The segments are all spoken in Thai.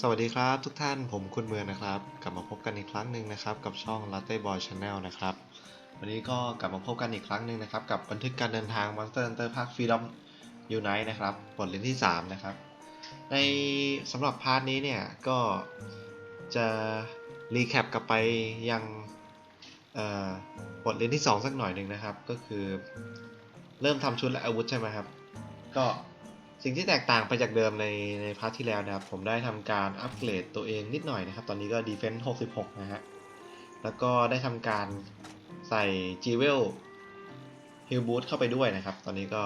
สวัสดีครับทุกท่านผมคุณเมืองนะครับ กลับมาพบกันอีกครั้งหนึ่งนะครับ กับช่อง Latte Boy Channel นะครับ วันนี้ก็กลับมาพบกันอีกครั้งหนึ่งนะครับ กับบันทึกการเดินทาง Monster Hunter ภาค Freedom Unite นะครับบทเรียนที่ 3 นะครับ ในสำหรับพาร์ทนี้เนี่ย ก็จะรีแคปกลับไปยังบทเรียนที่ 2 สักหน่อยหนึ่งนะครับ ก็คือเริ่มทำชุดและอาวุธใช่ไหมครับ ก็ สิ่งที่แตกต่างไปจากเดิมในในพาร์ทที่แล้วนะครับ ผมได้ทำการอัปเกรดตัวเองนิดหน่อยนะครับ ตอนนี้ก็ Defense 66 นะฮะ แล้วก็ได้ทำการใส่ g w e l Heal Boost เข้าไปด้วยนะครับ ตอนนี้ก็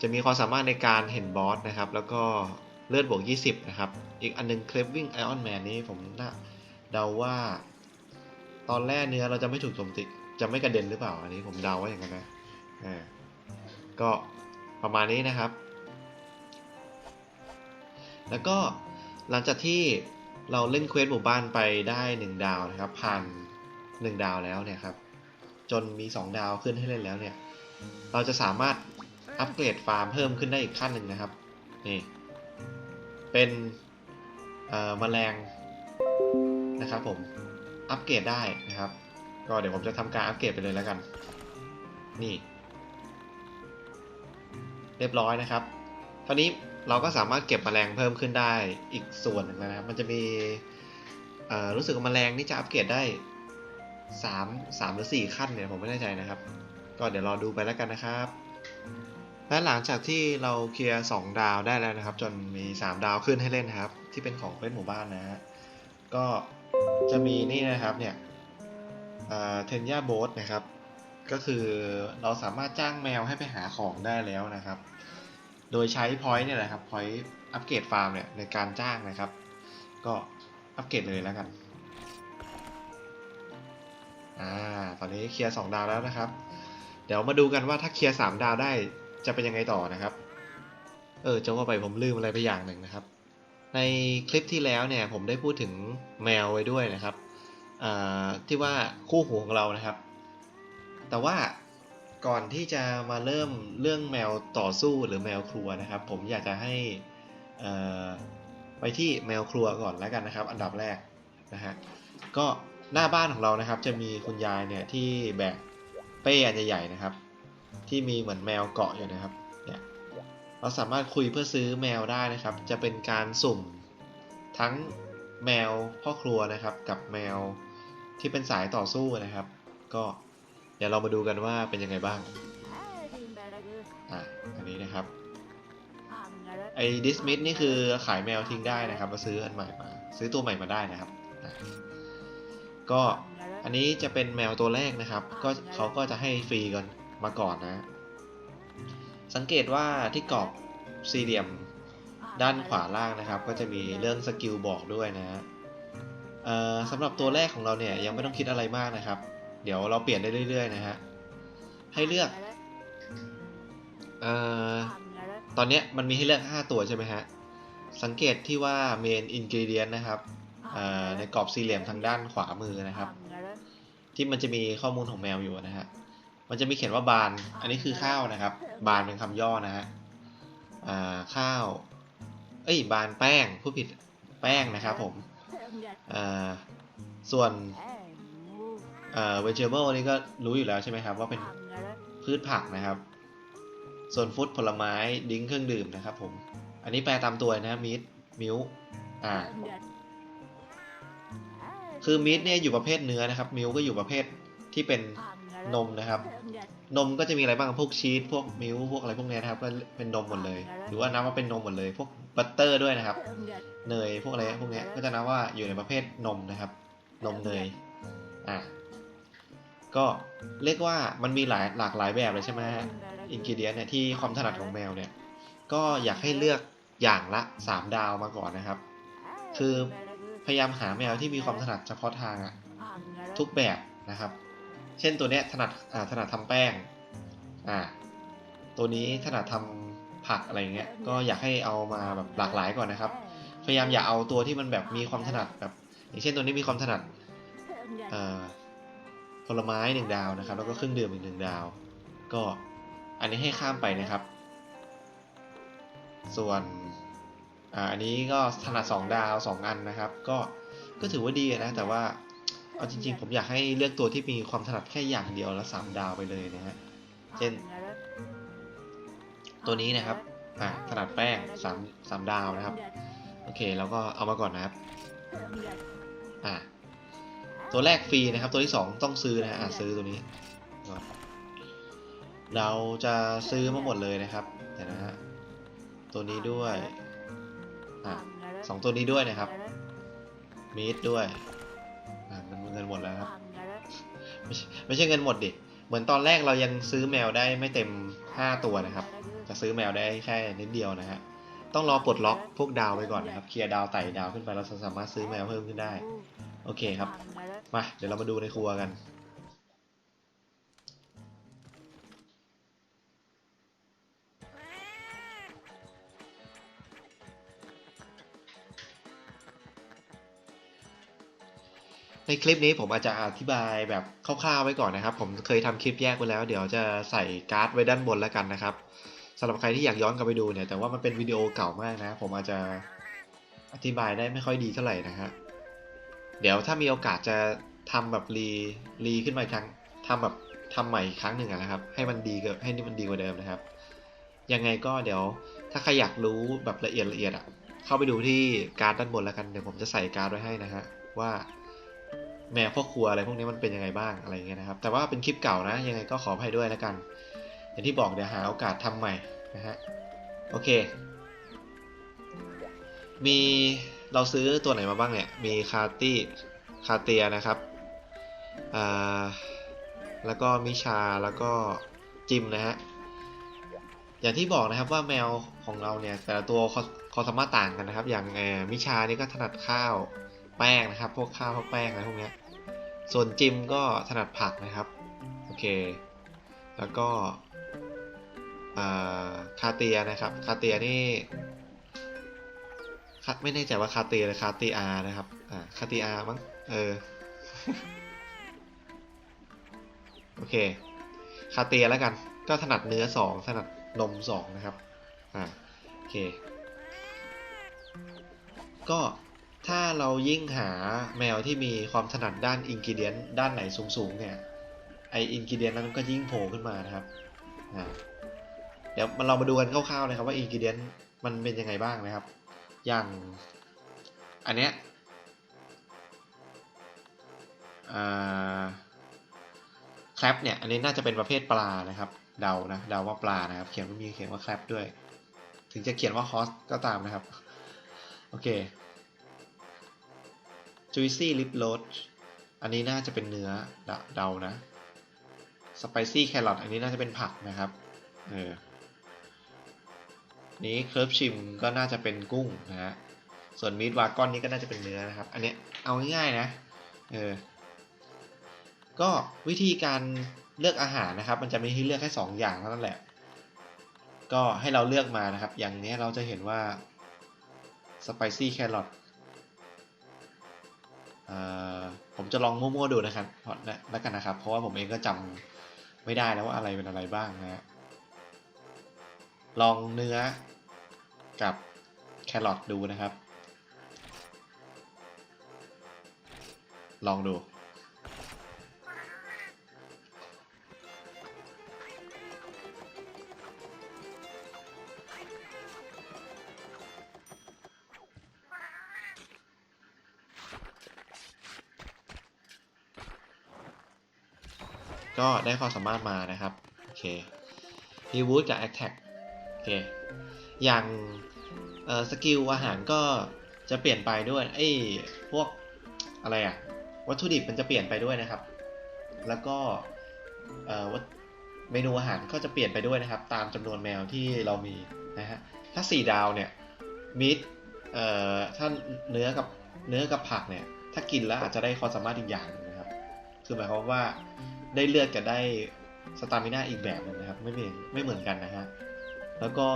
จะมีความสามารถในการเห็นบอสนะครับ แล้วก็เลือดบวก 20 นะครับ อีกอันหนึง Craving Iron Man นี่ผมน่าเดาว่า ตอนแรกเนื้อเราจะไม่ถูกโจมตีจะไม่กระเด็นหรือเปล่า อันนี้ผมเดาว่าอย่างนั้นนะอ่าก็ประมาณนี้นะครับ แล้วก็หลังจากที่เราเล่นเควสหมู่บ้านไปได้ 1 ดาวนะครับผ่าน 1 ดาวแล้วเนี่ยครับ จนมี 2 ดาวขึ้นให้เล่นแล้วเนี่ย เราจะสามารถอัปเกรดฟาร์มเพิ่มขึ้นได้อีกขั้นหนึ่งนะครับ นี่ เป็นเอ่อแมลงนะครับผม อัปเกรดได้นะครับ ก็เดี๋ยวผมจะทำการอัปเกรดไปเลยแล้วกัน นี่ เรียบร้อยนะครับ คราวนี้เราก็สามารถเก็บแมลงเพิ่มขึ้นได้อีกส่วนหนึ่งนะครับ มันจะมีรู้สึกว่าแมลงนี่จะอัปเกรดได้สามสามหรือสี่ขั้นเนี่ยผมไม่แน่ใจนะครับ ก็เดี๋ยวรอดูไปแล้วกันนะครับ และหลังจากที่เราเคลียร์สองดาวได้แล้วนะครับ จนมีสามดาวขึ้นให้เล่นนะครับ ที่เป็นของเล่นหมู่บ้านนะฮะก็จะมีนี่นะครับเนี่ยเทนยาโบสนะครับ ก็คือเราสามารถจ้างแมวให้ไปหาของได้แล้วนะครับ โดยใช้พอยต์เนี่ยแหละครับพอยต์อัปเกรดฟาร์มเนี่ยในการจ้างนะครับ ก็อัปเกรดเลยแล้วกัน อ่า ตอนนี้เคลียร์2ดาวแล้วนะครับ เดี๋ยวมาดูกันว่าถ้าเคลียร์3ดาวได้จะเป็นยังไงต่อนะครับ เออจะว่าไปผมลืมอะไรไปอย่างหนึ่งนะครับ ในคลิปที่แล้วเนี่ยผมได้พูดถึงแมวไว้ด้วยนะครับอ่าที่ว่าคู่หูของเรานะครับ แต่ว่า ก่อนที่จะมาเริ่มเรื่องแมวต่อสู้หรือแมวครัวนะครับ ผมอยากจะให้ไปที่แมวครัวก่อนแล้วกันนะครับ อันดับแรกนะฮะก็หน้าบ้านของเรานะครับ จะมีคุณยายเนี่ยที่แบกเป้อันใหญ่ๆนะครับ ที่มีเหมือนแมวเกาะอยู่นะครับเนี่ยเราสามารถคุยเพื่อซื้อแมวได้นะครับ จะเป็นการสุ่มทั้งแมวพ่อครัวนะครับ กับแมวที่เป็นสายต่อสู้นะครับ ก็ ดี๋ยวเรามาดูกันว่าเป็นยังไงบ้างอะอันนี้นะครับไอ้ดิสมิ s นี่คือขายแมวทิ้งได้นะครับมาซื้ออันใหม่มา ซื้อตัวใหม่มาได้นะครับ ก็อันนี้จะเป็นแมวตัวแรกนะครับ ก็เขาก็จะให้ฟรีกันมาก่อนนะ สังเกตว่าที่กรอบสี่เหลี่ยมด้านขวาล่างนะครับ ก็จะมีเรื่องสกิลบอกด้วยนะฮะเอ่อสำหรับตัวแรกของเราเนี่ยยังไม่ต้องคิดอะไรมากนะครับ เดี๋ยวเราเปลี่ยนได้เรื่อยๆนะฮะ ให้เลือก เอ่อ ตอนเนี้ยมันมีให้เลือก 5 ตัวใช่ไหมฮะ สังเกตที่ว่า main ingredient นะครับเอ่อในกรอบสี่เหลี่ยมทางด้านขวามือนะครับ ที่มันจะมีข้อมูลของแมวอยู่นะฮะ มันจะมีเขียนว่าบาน อันนี้คือข้าวนะครับ บานเป็นคำย่อนะฮะอ่าข้าว เอ้ย บานแป้ง ผู้ผิด แป้งนะครับผมอ่าส่วน เอ่อ vegetable นี่ก็รู้อยู่แล้วใช่ไหมครับ ว่าเป็นพืชผักนะครับ ส่วนฟุตผลไม้ดิ้งเครื่องดื่มนะครับผม อันนี้แปลตามตัวนะมิดมิลอ่า คือมิดเนี่ยอยู่ประเภทเนื้อนะครับ มิลก็อยู่ประเภทที่เป็นนมนะครับ นมก็จะมีอะไรบ้างพวกชีสพวกมิลพวกอะไรพวกเนี้ยนะครับก็เป็นนมหมดเลย หรือว่านับว่าเป็นนมหมดเลย พวกบัตเตอร์ด้วยนะครับ เนยพวกอะไรพวกเนี้ยก็จะนับว่าอยู่ในประเภทนมนะครับ นมเนยอะ ก็เรียกว่ามันมีหลายหลากหลายแบบเลยใช่ไหมฮะอินกิเดียนเนี่ยที่ความถนัดของแมวเนี่ย ก็อยากให้เลือกอย่างละ 3 ดาวมาก่อนนะครับ คือพยายามหาแมวที่มีความถนัดเฉพาะทางอะทุกแบบนะครับ เช่นตัวเนี้ยถนัดอ่าถนัดทำแป้งอ่าตัวนี้ถนัดทำผักอะไรเงี้ยก็อยากให้เอามาแบบหลากหลายก่อนนะครับ พยายามอย่าเอาตัวที่มันแบบมีความถนัดแบบ อย่างเช่นตัวนี้มีความถนัดเอ่อผ ลไม้หนึ่งดาวนะครับ แล้วก็เครื่องดื่มอีกหนึ่งดาว ก็อันนี้ให้ข้ามไปนะครับ ส่วนอันนี้ก็ถนัดสองดาวสองอันนะครับ ก็ก็ถือว่าดีนะ แต่ว่าเอาจริง ๆ ผมอยากให้เลือกตัวที่มีความถนัดแค่อย่างเดียวแล้วสามดาวไปเลยนะฮะ เช่น ตัวนี้นะครับอ่าถนัดแป้งสามสามดาวนะครับ โอเค แล้วก็เอามาก่อนนะครับ อ่า ตัวแรกฟรีนะครับ ตัวที่สองต้องซื้อนะฮะอ่าซื้อตัวนี้ เราจะซื้อมาหมดเลยนะครับเดี๋ยวนะฮะตัวนี้ด้วยอะสองตัวนี้ด้วยนะครับมีดด้วยอ่ามันเงินหมดแล้วครับไม่ใช่ไม่ใช่เงินหมดดิเหมือนตอนแรกเรายังซื้อแมวได้ไม่เต็ม5ตัวนะครับจะซื้อแมวได้แค่นิดเดียวนะฮะ ต้องรอปลดล็อกพวกดาวไปก่อนนะครับ เคลียร์ดาวไต่ดาวขึ้นไปเราจะสามารถซื้อแมวเพิ่มขึ้นได้ โอเคครับ มา เดี๋ยวเรามาดูในครัวกัน ในคลิปนี้ผมอาจจะอธิบายแบบคร่าวๆไว้ก่อนนะครับ ผมเคยทำคลิปแยกไว้แล้ว เดี๋ยวจะใส่การ์ดไว้ด้านบนแล้วกันนะครับ สำหรับใครที่อยากย้อนกลับไปดูเนี่ย แต่ว่ามันเป็นวิดีโอเก่ามากนะ ผมอาจจะอธิบายได้ไม่ค่อยดีเท่าไหร่นะฮะ เดี๋ยวถ้ามีโอกาสจะทำแบบรีรีขึ้นมาอีกครั้งทำแบบทำใหม่อีกครั้งหนึ่งนะครับ ให้มันดีกับให้นี่มันดีกว่าเดิมนะครับ ยังไงก็เดี๋ยวถ้าใครอยากรู้แบบละเอียดละเอียดอะเข้าไปดูที่การ์ดด้านบนแล้วกัน เดี๋ยวผมจะใส่การ์ดไว้ให้นะฮะว่าแมวพ่อครัวอะไรพวกนี้มันเป็นยังไงบ้างอะไรเงี้ยนะครับ แต่ว่าเป็นคลิปเก่านะ ยังไงก็ขออภัยด้วยแล้วกัน อย่างที่บอกเดี๋ยวหาโอกาสทำใหม่นะฮะโอเค มีเราซื้อตัวไหนมาบ้างเนี่ย มีคาตี้คาเตียนะครับอ่าแล้วก็มิชาแล้วก็จิมนะฮะอย่างที่บอกนะครับว่าแมวของเราเนี่ยแต่ละตัวความสามารถต่างกันนะครับ อย่างมิชานี่ก็ถนัดข้าวแป้งนะครับ พวกข้าวพวกแป้งอะไรพวกนี้ส่วนจิมก็ถนัดผักนะครับ โอเค แล้วก็ คาเตียนะครับคาเตียนี่ไม่แน่ใจว่าคาเตียหรือคาเตียนะครับอ่าคาเตียมั้งเออโอเคคาเตียแล้วกัน ก็ถนัดเนื้อสองถนัดนมสองนะครับอ่าโอเค ก็ถ้าเรายิ่งหาแมวที่มีความถนัดด้านอินกิเดียนด้านไหนสูงๆเนี่ยไออินกิเดียนนั้นก็ยิ่งโผล่ขึ้นมานะครับอ่า เดี๋ยวมันเรามาดูกันคร่าวๆนะครับว่าอินกิเดียนมันเป็นยังไงบ้างนะครับ อย่างอันเนี้ยแคลปเนี่ย อันนี้น่าจะเป็นประเภทปลานะครับ เดานะ เดาว่าปลานะครับ เขียนว่ามีเขียนว่าแคลปด้วย ถึงจะเขียนว่าฮอสก็ตามนะครับ โอเค juicy lip roast อันนี้น่าจะเป็นเนื้อเดานะ spicy carrot อันนี้น่าจะเป็นผักนะครับ เออ นี้เคิร์ฟชิมก็น่าจะเป็นกุ้งนะฮะ ส่วนมีดวากอนนี้ก็น่าจะเป็นเนื้อนะครับ อันนี้เอาง่ายๆนะ เออ ก็วิธีการเลือกอาหารนะครับ มันจะมีให้เลือกแค่สองอย่างเท่านั้นแหละ ก็ให้เราเลือกมานะครับ อย่างนี้เราจะเห็นว่า spicy carrot ผมจะลองมั่วๆดูนะครับแล้วกันนะครับ เพราะว่าผมเองก็จำไม่ได้แล้วว่าอะไรเป็นอะไรบ้างนะฮะลองเนื้อ กับแครอทดูนะครับ ลองดูก็ได้ความสามารถมานะครับ โอเคฮีวูดกับแอคแท็กโอเค อย่างสกิลอาหารก็จะเปลี่ยนไปด้วยไอ้พวกอะไรอะวัตถุดิบมันจะเปลี่ยนไปด้วยนะครับ แล้วก็เมนูอาหารก็จะเปลี่ยนไปด้วยนะครับ ตามจำนวนแมวที่เรามีนะฮะถ้า 4 ดาวเนี่ยมิดถ้าเนื้อกับเนื้อกับผักเนี่ยถ้ากินแล้วอาจจะได้ความสามารถอีกอย่างนะครับ คือหมายความว่าได้เลือดกับได้สตามิน่าอีกแบบนึงนะครับ ไม่เหมือนไม่เหมือนกันนะฮะแล้วก็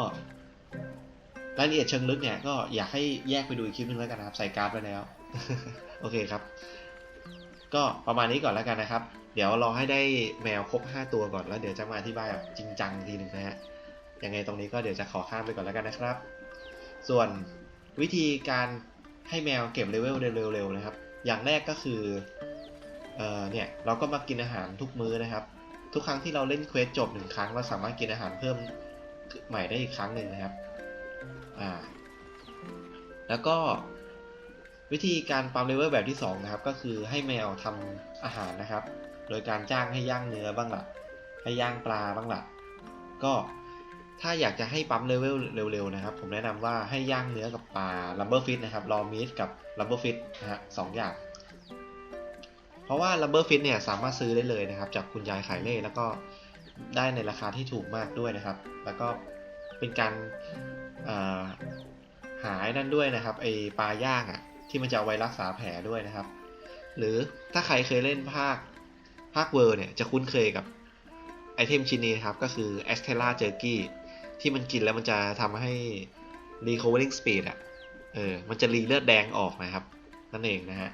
รายละเอียดเชิงลึกเนี่ยก็อยากให้แยกไปดูอีกคลิปนึงแล้วกันนะครับใส่การ์ดไว้แล้ว โอเคครับ ก็ประมาณนี้ก่อนแล้วกันนะครับ เดี๋ยวรอให้ได้แมวครบ 5 ตัวก่อนแล้วเดี๋ยวจะมาอธิบายแบบจริงจังทีหนึ่งนะฮะยังไงตรงนี้ก็เดี๋ยวจะขอข้ามไปก่อนแล้วกันนะครับ ส่วนวิธีการให้แมวเก็บเลเวลเร็วๆนะครับ อย่างแรกก็คือเออเนี่ยเราก็มากินอาหารทุกมื้อนะครับ ทุกครั้งที่เราเล่นเควสจบหนึ่งครั้งเราสามารถกินอาหารเพิ่มใหม่ได้อีกครั้งหนึ่งนะครับ อ่า แล้วก็วิธีการปั๊มเลเวลแบบที่2นะครับ ก็คือให้แมวทำอาหารนะครับ โดยการจ้างให้ย่างเนื้อบ้างละ่ะ ให้ย่างปลาบ้างละ่ะ ก็ถ้าอยากจะให้ปั๊มเลเวลเร็วๆนะครับ ผมแนะนำว่าให้ย่างเนื้อกับปลาลัมเบอร์ฟิตนะครับรอมีดกับลัมเบอร์ฟิตนะฮะสองอย่าง เพราะว่าลัมเบอร์ฟิตเนี่ยสามารถซื้อได้เลยนะครับ จากคุณยายขายเล่แล้วก็ได้ในราคาที่ถูกมากด้วยนะครับ แล้วก็เป็นการ หาไอ้นั่นด้วยนะครับไอปลาย่างอะ่ะที่มันจะเอาไว้รักษาแผลด้วยนะครับ หรือถ้าใครเคยเล่นภาคภาคเวอร์เนี่ยจะคุ้นเคยกับไอเทมชิ้นนี้นะครับก็คือ a s t e l a Jerky ที่มันกินแล้วมันจะทำให้ recovering speed อะเออมันจะรีเลือดแดงออกนะครับ นั่นเองนะฮะ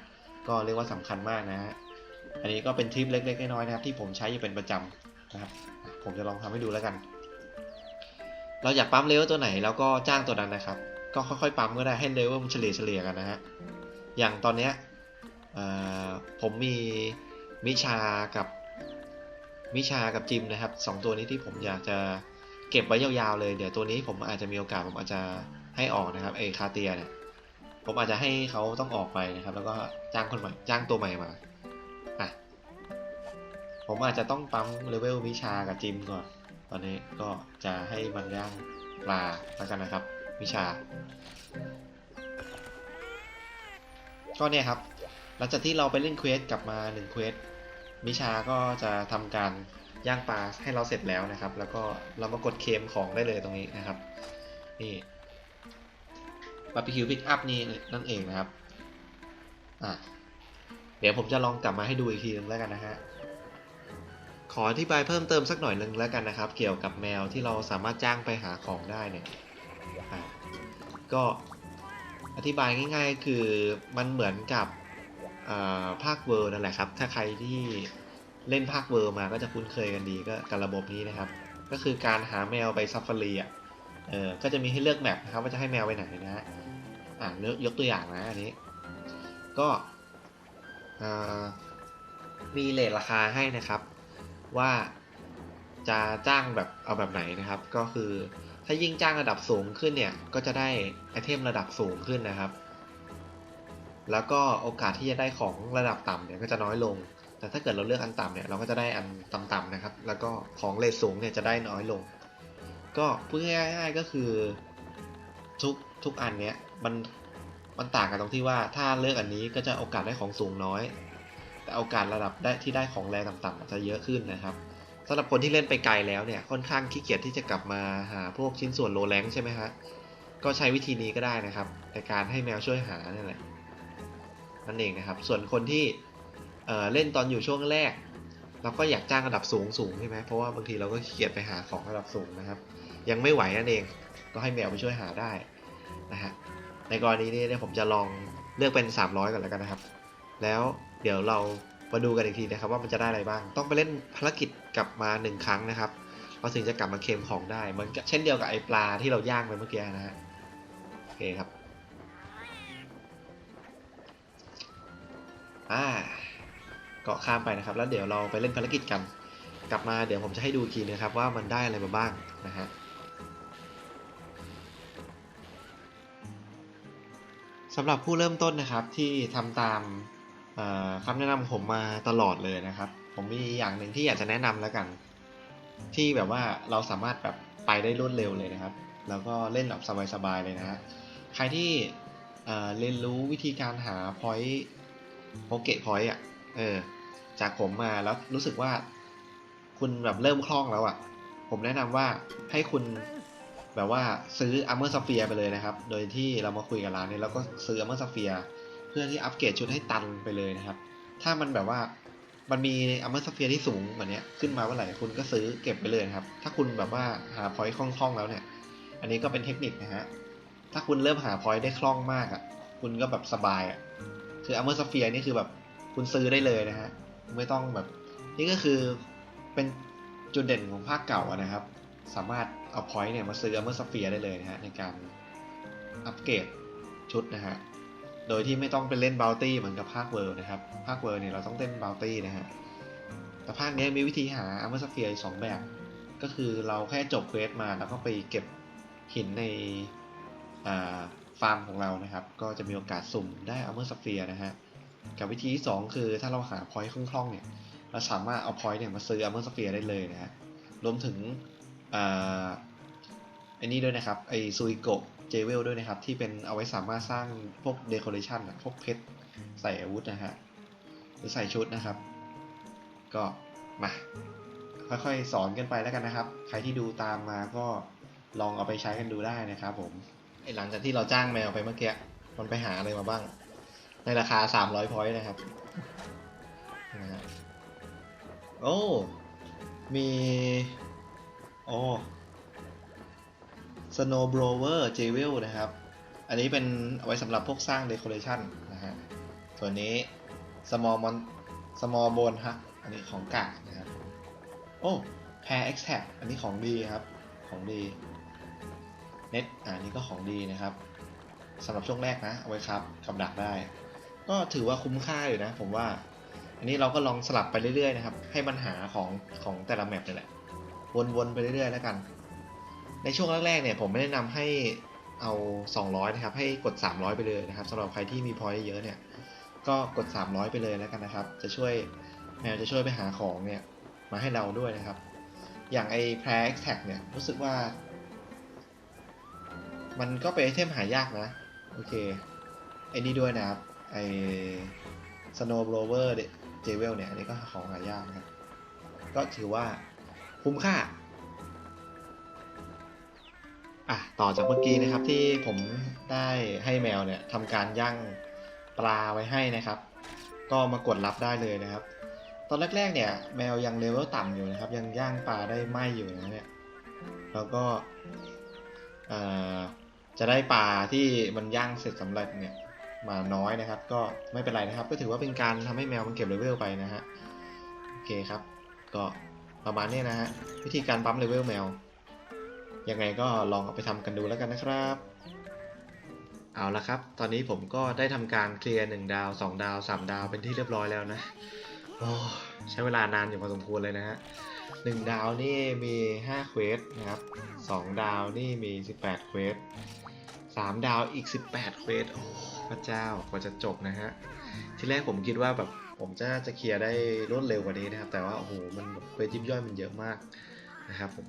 ก็เรียกว่าสำคัญมากนะฮะอันนี้ก็เป็นทริปเล็กๆน้อยๆนะครับที่ผมใช้อยู่เป็นประจำนะครับผมจะลองทำให้ดูแล้วกัน เราอยากปั๊มเลเวลตัวไหนแล้วก็จ้างตัวนั้นนะครับ ก็ค่อยๆปั๊มก็ได้ให้เลเวลมันเฉลี่ยเฉลี่ยกันนะฮะอย่างตอนเนี้ยผมมีมิชากับมิชากับจิมนะครับสองตัวนี้ที่ผมอยากจะเก็บไว้ยาวๆเลย เดี๋ยวตัวนี้ผมอาจจะมีโอกาสผมอาจจะให้ออกนะครับไอคาเตียเนี่ยผมอาจจะให้เขาต้องออกไปนะครับ แล้วก็จ้างคนใหม่จ้างตัวใหม่มาอะผมอาจจะต้องปั๊มเลเวลมิชากับจิมก่อน ตอนนี้ก็จะให้มันย่างปลาแล้วกันนะครับมิชา ก็เนี่ยครับ หลังจากที่เราไปเล่นเควสกลับมาหนึ่งเควสมิชาก็จะทำการย่างปลาให้เราเสร็จแล้วนะครับ แล้วก็เรามากดเคมของได้เลยตรงนี้นะครับ นี่บาร์บีคิวพิกอัพนี่นั่นเองนะครับ อะ เดี๋ยวผมจะลองกลับมาให้ดูอีกทีนึงแล้วกันนะฮะ ขออธิบายเพิ่มเติมสักหน่อยนึงแล้วกันนะครับ เกี่ยวกับแมวที่เราสามารถจ้างไปหาของได้เนี่ยก็อธิบายง่าย ๆ คือมันเหมือนกับภาคเวอร์นั่นแหละครับ ถ้าใครที่เล่นภาคเวอร์มาก็จะคุ้นเคยกันดีก็กับระบบนี้นะครับ ก็คือการหาแมวไปซัฟฟารีอะเออก็จะมีให้เลือกแมปนะครับว่าจะให้แมวไปไหนนะฮะอ่าเลือกยกตัวอย่างนะอันนี้ ก็มีเลทราคาให้นะครับ ว่าจะจ้างแบบเอาแบบไหนนะครับ ก็คือถ้ายิ่งจ้างระดับสูงขึ้นเนี่ยก็จะได้ไอเทมระดับสูงขึ้นนะครับ แล้วก็โอกาสที่จะได้ของระดับต่ำเนี่ยก็จะน้อยลง แต่ถ้าเกิดเราเลือกอันต่ำเนี่ยเราก็จะได้อันต่ำๆนะครับ แล้วก็ของเลทสูงเนี่ยจะได้น้อยลง ก็พูดง่ายๆก็คือทุกทุกอันเนี้ยมันมันต่างกันตรงที่ว่าถ้าเลือกอันนี้ก็จะโอกาสได้ของสูงน้อย โอกาสระดับได้ที่ได้ของแรงต่ำๆอาจจะเยอะขึ้นนะครับสำหรับคนที่เล่นไปไกลแล้วเนี่ยค่อนข้างขี้เกียจที่จะกลับมาหาพวกชิ้นส่วนโลแรงใช่ไหมฮะก็ใช้วิธีนี้ก็ได้นะครับ ในการให้แมวช่วยหานั่นแหละนั่นเองนะครับ ส่วนคนที่เเล่นตอนอยู่ช่วงแรกเราก็อยากจ้างระดับสูงสูงใช่ไหมเพราะว่าบางทีเราก็ขี้เกียจไปหาของระดับสูงนะครับ ยังไม่ไหวนั่นเองก็ให้แมวไปช่วยหาได้นะฮะในกรณีนี้เนี่ยผมจะลองเลือกเป็น 300ก่อนแล้วกันนะครับ แล้ว เดี๋ยวเรามาดูกันอีกทีนะครับว่ามันจะได้อะไรบ้าง ต้องไปเล่นภารกิจกลับมา 1 ครั้งนะครับเราถึงจะกลับมาเคลมของได้เหมือนกับเช่นเดียวกับไอปลาที่เราย่างไปเมื่อกี้นะฮะโอเคครับอ่าเกาะข้ามไปนะครับ แล้วเดี๋ยวเราไปเล่นภารกิจกัน กลับมาเดี๋ยวผมจะให้ดูทีนะครับว่ามันได้อะไรมาบ้างนะฮะสำหรับผู้เริ่มต้นนะครับที่ทำตาม คำแนะนำผมมาตลอดเลยนะครับ ผมมีอย่างหนึ่งที่อยากจะแนะนำแล้วกัน ที่แบบว่าเราสามารถแบบไปได้รวดเร็วเลยนะครับ แล้วก็เล่นแบบสบายๆเลยนะฮะใครที่เอ่อเรียนรู้วิธีการหา point โปเกะพอยต์อะเออจากผมมาแล้วรู้สึกว่า คุณแบบเริ่มคล่องแล้วอะ ผมแนะนำว่าให้คุณแบบว่าซื้อ Armor Sphere ไปเลยนะครับ โดยที่เรามาคุยกับร้านนี้แล้วก็ซื้อ Armor Sphere เพื่อที่อัปเกรดชุดให้ตันไปเลยนะครับ ถ้ามันแบบว่ามันมี Armor Sphere ที่สูงแบบนี้ขึ้นมาเมื่อไหร่คุณก็ซื้อเก็บไปเลยครับ ถ้าคุณแบบว่าหาพอยต์คล่องๆแล้วเนี่ย อันนี้ก็เป็นเทคนิคนะฮะ ถ้าคุณเริ่มหาพอยต์ได้คล่องมากอะ คุณก็แบบสบายอะ คือ Armor Sphere นี่คือแบบคุณซื้อได้เลยนะฮะ ไม่ต้องแบบ นี่ก็คือเป็นจุดเด่นของภาคเก่าะนะครับ สามารถเอาพอยต์เนี่ยมาซื้อ Armor Sphere ได้เลยนะฮะในการอัปเกรดชุดนะฮะ โดยที่ไม่ต้องไปเล่นบ o ลตี้เหมือนกับภาคเวิร์นะครับ ภาคเวิร์เนี่ยเราต้องเล่นบ o ลตี้นะฮะ แต่ภาคนี้มีวิธีหาอัมเบอร์สเฟียสองแบบ ก็คือเราแค่จบเควสมาแล้วก็ไปเก็บหินในฟาร์มของเรานะครับ ก็จะมีโอกาสสุ่มได้อัมเบอร์สเฟียนะฮะ กับวิธีที่2คือถ้าเราหาพอยต์คล่องๆเนี่ย เราสามารถเอาพอยต์เนี่ยมาซื้ออัมเบอร์สเฟียได้เลยนะฮะ รวมถึงอ,อันนี้ด้วยนะครับ ไอซูอิโกะ เจเวลด้วยนะครับ ที่เป็นเอาไว้สามารถสร้างพวกเดคอเรชันพวกเพชรใส่อาวุธนะฮะหรือใส่ชุดนะครับ ก็มาค่อยๆสอนกันไปแล้วกันนะครับ ใครที่ดูตามมาก็ลองเอาไปใช้กันดูได้นะครับผมไอหลังจากที่เราจ้างแมวไปเมื่อกี้มันไปหาอะไรมาบ้าง ในราคา 300พอยต์นะครับนะฮะโอ้มีโอ้ Snow Blower j e w e l นะครับ อันนี้เป็นเอาไว้สำหรับพวกสร้าง Decoration นะฮะ ส่วนนี้ Small Mon Small Bone ฮะ อันนี้ของกากนะครับ โอ้ Pair X Tag อันนี้ของดีครับ ของดี Net อ่านี้ก็ของดีนะครับสำหรับช่วงแรกนะเอาไว้ครับกับดักได้ ก็ถือว่าคุ้มค่าอยู่นะ ผมว่า อันนี้เราก็ลองสลับไปเรื่อยๆนะครับ ให้มันหาของของแต่ละแมปนี่แหละ วนๆไปเรื่อยๆแล้วกัน ในช่วงแรกๆเนี่ยผมไม่แนะนำให้เอา 200 นะครับ ให้กด 300 ไปเลยนะครับสำหรับใครที่มีพอยต์เยอะเนี่ย ก็กด 300 ไปเลยแล้วกันนะครับ จะช่วยแมวจะช่วยไปหาของเนี่ยมาให้เราด้วยนะครับ อย่างไอ้ p r a x Tag เนี่ยรู้สึกว่า มันก็เป็นไอเทมหายากนะ โอเคไอ้นี่ด้วยนะครับ ไอ้ Snow Blower j e w e l เนี่ย อันนี้ก็ของหายากนะครับ ก็ถือว่าคุ้มค่า อะต่อจากเมื่อกี้นะครับที่ผมได้ให้แมวเนี่ยทำการย่างปลาไว้ให้นะครับ ก็มากดรับได้เลยนะครับ ตอนแรกๆเนี่ยแมวยังเลเวลต่ำอยู่นะครับ ยังย่างปลาได้ไม่อยู่นะเนี่ยแล้วก็จะได้ปลาที่มันย่างเสร็จสำเร็จเนี่ยมาน้อยนะครับ ก็ไม่เป็นไรนะครับ ก็ถือว่าเป็นการทำให้แมวมันเก็บเลเวลไปนะฮะโอเคครับ ก็ประมาณนี้นะฮะวิธีการปั๊มเลเวลแมว ยังไงก็ลองเอาไปทำกันดูแล้วกันนะครับ เอาละครับ ตอนนี้ผมก็ได้ทำการเคลียร์1ดาว 2 ดาว 3 ดาวเป็นที่เรียบร้อยแล้วนะโอ้ใช้เวลานานอยู่พอสมควรเลยนะฮะหนึ่งดาวนี่มี5เควสนะครับ2ดาวนี่มี 18เควส3ดาวอีก 18เควสโอ้พระเจ้ากว่าจะจบนะฮะที่แรกผมคิดว่าแบบผมจะจะเคลียร์ได้รวดเร็วกว่านี้นะครับ แต่ว่าโอ้โหมันเควสยิบย่อยมันเยอะมากนะครับผม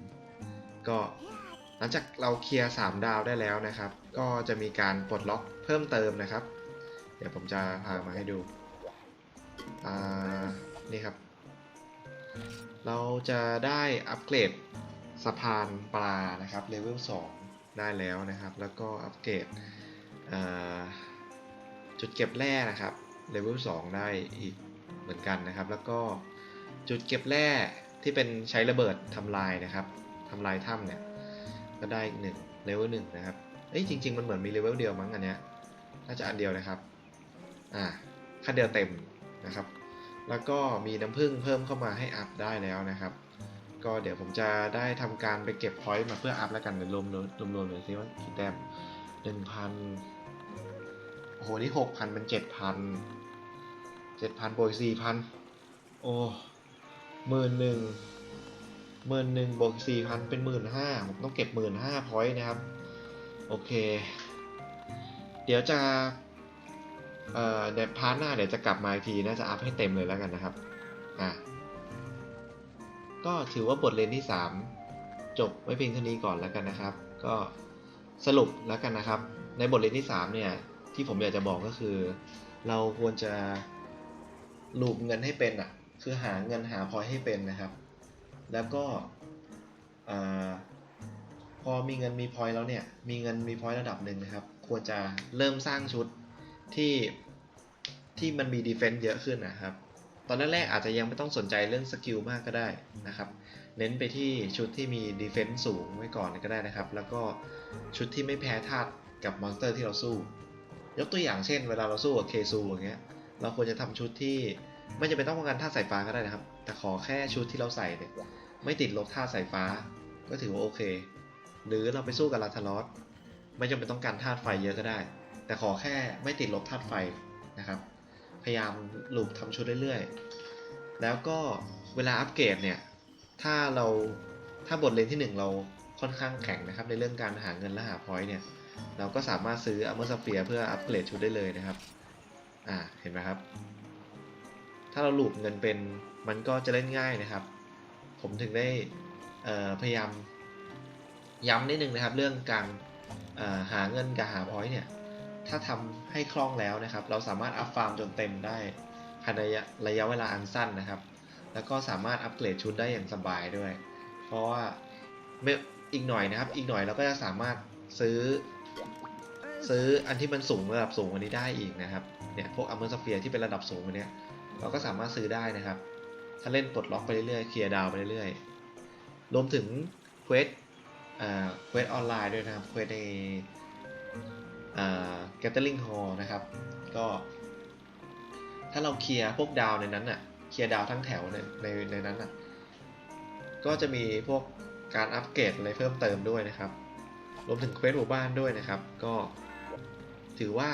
ก็ หลังจากเราเคลียร์3ดาวได้แล้วนะครับ ก็จะมีการปลดล็อกเพิ่มเติมนะครับ เดี๋ยวผมจะพามาให้ดูอ่านี่ครับ เราจะได้อัปเกรดสะพานปลานะครับเลเวล2ได้แล้วนะครับ แล้วก็อัปเกรดจุดเก็บแร่นะครับเลเวล2ได้อีกเหมือนกันนะครับ แล้วก็จุดเก็บแร่ที่เป็นใช้ระเบิดทำลายนะครับทำลายถ้ำเนี่ย ก็ได้อีกหนึ่งเลเวลหนึ่งนะครับเอ้ยจริง ๆ มันเหมือนมีเลเวลเดียวมั้งอันเนี้ยน่าจะอันเดียวนะครับอ่าค่าเดียวเต็มนะครับ แล้วก็มีน้ำผึ้งเพิ่มเข้ามาให้อัพได้แล้วนะครับ ก็เดี๋ยวผมจะได้ทำการไปเก็บพอยต์มาเพื่ออัพแล้วกันเดี๋ยวรวมรวมรวมรวมเลยซิว่ากี่แต้มหนึ่งพันโอ้โหนี่หกพันเป็นเจ็ดพันเจ็ดพันบวกสี่พันโอ้หมื่นหนึ่ง หมื่นหนึ่งบวกสี่พันเป็นหมื่นห้าผมต้องเก็บหมื่นห้าพอยต์นะครับ โอเค เดี๋ยวจะเอ่อเดี๋ยวพาร์ทหน้าเดี๋ยวจะกลับมาอีกทีน่าจะอัพให้เต็มเลยแล้วกันนะครับอะก็ถือว่าบทเรียนที่ 3 จบไว้เพียงเท่านี้ก่อนแล้วกันนะครับ ก็สรุปแล้วกันนะครับ ในบทเรียนที่ 3 เนี่ย ที่ผมอยากจะบอกก็คือ เราควรจะลูปเงินให้เป็นอะ คือหาเงินหาพอยให้เป็นนะครับ แล้วก็พอมีเงินมีพอยแล้วเนี่ย มีเงินมีพอยระดับหนึ่งนะครับ ควรจะเริ่มสร้างชุดที่ที่มันมีดีเฟนต์เยอะขึ้นนะครับ ตอนแรกๆอาจจะยังไม่ต้องสนใจเรื่องสกิลมากก็ได้นะครับ เน้นไปที่ชุดที่มีดีเฟนต์สูงไว้ก่อนก็ได้นะครับ แล้วก็ชุดที่ไม่แพ้ธาตุกับมอนสเตอร์ที่เราสู้ ยกตัวอย่างเช่น เวลาเราสู้กับเคซูอย่างเงี้ย เราควรจะทำชุดที่ไม่จำเป็นต้องป้องกันธาตุสายฟ้าก็ได้นะครับ แต่ขอแค่ชุดที่เราใส่เนี่ย ไม่ติดลบธาตุสายฟ้า ก็ถือว่าโอเค หรือเราไปสู้กับลาทารอสไม่จำเป็นต้องการธาตุไฟเยอะก็ได้ แต่ขอแค่ไม่ติดลบธาตุไฟนะครับ พยายามหลูปทำชุดเรื่อยๆ แล้วก็เวลาอัปเกรดเนี่ย ถ้าเราถ้าบทเลนที่หนึ่งเราค่อนข้างแข็งนะครับ ในเรื่องการหาเงินและหาพอยต์เนี่ย เราก็สามารถซื้ออัมเมอร์สเฟียเพื่ออัปเกรดชุดได้เลยนะครับ อ่า เห็นไหมครับ ถ้าเราหลูปเงินเป็นมันก็จะเล่นง่ายนะครับ ผมถึงได้พยายามย้ำนิดนึงนะครับ เรื่องการหาเงินกับหาพอยต์เนี่ยถ้าทำให้คล่องแล้วนะครับ เราสามารถอัพฟาร์มจนเต็มได้ภายในระยะเวลาอันสั้นนะครับ แล้วก็สามารถอัปเกรดชุดได้อย่างสบายด้วย เพราะว่าอีกหน่อยนะครับ อีกหน่อยเราก็จะสามารถซื้อ ซื้ออันที่มันสูงระดับสูงกว่านี้ได้อีกนะครับเนี่ยพวกอัมเมอร์สเฟียที่เป็นระดับสูงกว่านี้เราก็สามารถซื้อได้นะครับ ถ้าเล่นปลดล็อกไปเรื่อยๆเคลียร์ดาวไปเรื่อยๆรวมถึงเควสอ่าเควสออนไลน์ด้วยนะครับเควสในอ่า Gathering Hall นะครับ ก็ ถ้าเราเคลียร์พวกดาวในนั้นน่ะเคลียร์ดาวทั้งแถวในในในนั้นน่ะก็จะมีพวกการอัปเกรดอะไรเพิ่มเติมด้วยนะครับ รวมถึงเควสหมู่บ้านด้วยนะครับ ก็ถือว่า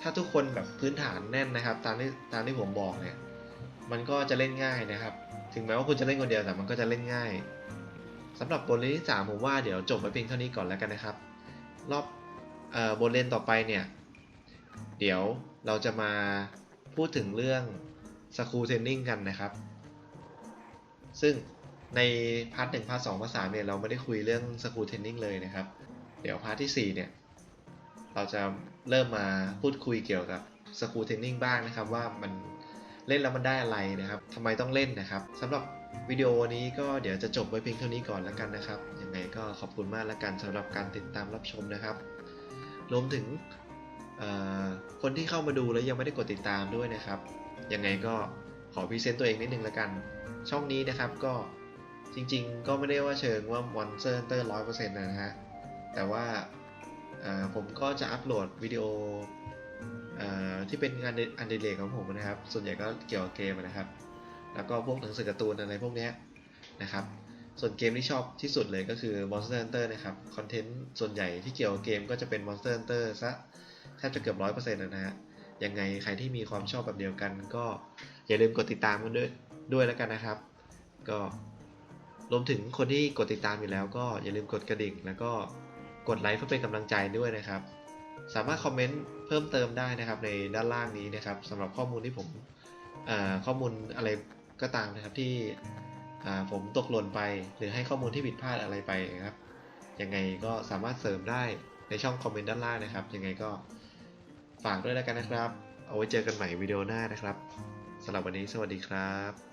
ถ้าทุกคนแบบพื้นฐานแน่นนะครับ ตามที่ตามที่ผมบอกเนี่ย มันก็จะเล่นง่ายนะครับ ถึงแม้ว่าคุณจะเล่นคนเดียวแต่มันก็จะเล่นง่ายสำหรับบทเล่นที่สามผมว่าเดี๋ยวจบไปเพียงเท่านี้ก่อนแล้วกันนะครับ รอบออบทเล่นต่อไปเนี่ย เดี๋ยวเราจะมาพูดถึงเรื่องสกูเทนนิ่งกันนะครับ ซึ่งในพาร์ทหนึ่งพาร์ทสองพาร์ทสามเนี่ยเราไม่ได้คุยเรื่องสกูเทนนิ่งเลยนะครับ เดี๋ยวพาร์ทที่สี่เนี่ย เราจะเริ่มมาพูดคุยเกี่ยวกับสกูเทนนิ่งบ้างนะครับว่ามัน เล่นแล้วมันได้อะไรนะครับทำไมต้องเล่นนะครับสำหรับวิดีโอนี้ก็เดี๋ยวจะจบไว้เพียงเท่านี้ก่อนแล้วกันนะครับยังไงก็ขอบคุณมากแล้วกันสำหรับการติดตามรับชมนะครับรวมถึงคนที่เข้ามาดูแล้วยังไม่ได้กดติดตามด้วยนะครับ ยังไงก็ขอพรีเซนต์ตัวเองนิดนึงแล้วกัน ช่องนี้นะครับก็จริงๆ ก็ไม่ได้ว่าเชิงว่า Monster Hunter ร้อยเปอร์เซ็นต์นะฮะ แต่ว่าผมก็จะอัปโหลดวิดีโอ ที่เป็นงานอันเดเลกของผมนะครับ ส่วนใหญ่ก็เกี่ยวกับเกมนะครับ แล้วก็พวกหนังสือการ์ตูนอะไรพวกนี้นะครับ ส่วนเกมที่ชอบที่สุดเลยก็คือ Monster Hunter นะครับ คอนเทนต์ส่วนใหญ่ที่เกี่ยวกับเกมก็จะเป็น Monster Hunter ซะแทบจะเกือบร้อยเปอร์เซ็นต์นะฮะ ยังไงใครที่มีความชอบแบบเดียวกัน ก็อย่าลืมกดติดตามกันด้วยด้วยแล้วกันนะครับ ก็รวมถึงคนที่กดติดตามอยู่แล้ว ก็อย่าลืมกดกระดิ่ง แล้วก็กดไลค์เพื่อเป็นกำลังใจด้วยนะครับ สามารถคอมเมนต์เพิ่มเติมได้นะครับในด้านล่างนี้นะครับสำหรับข้อมูลที่ผมข้อมูลอะไรก็ตามนะครับที่ผมตกหล่นไป หรือให้ข้อมูลที่ผิดพลาดอะไรไปนะครับยังไงก็สามารถเสริมได้ในช่องคอมเมนต์ด้านล่างนะครับ ยังไงก็ฝากด้วยแล้วกันนะครับ เอาไว้เจอกันใหม่วิดีโอหน้านะครับสำหรับวันนี้สวัสดีครับ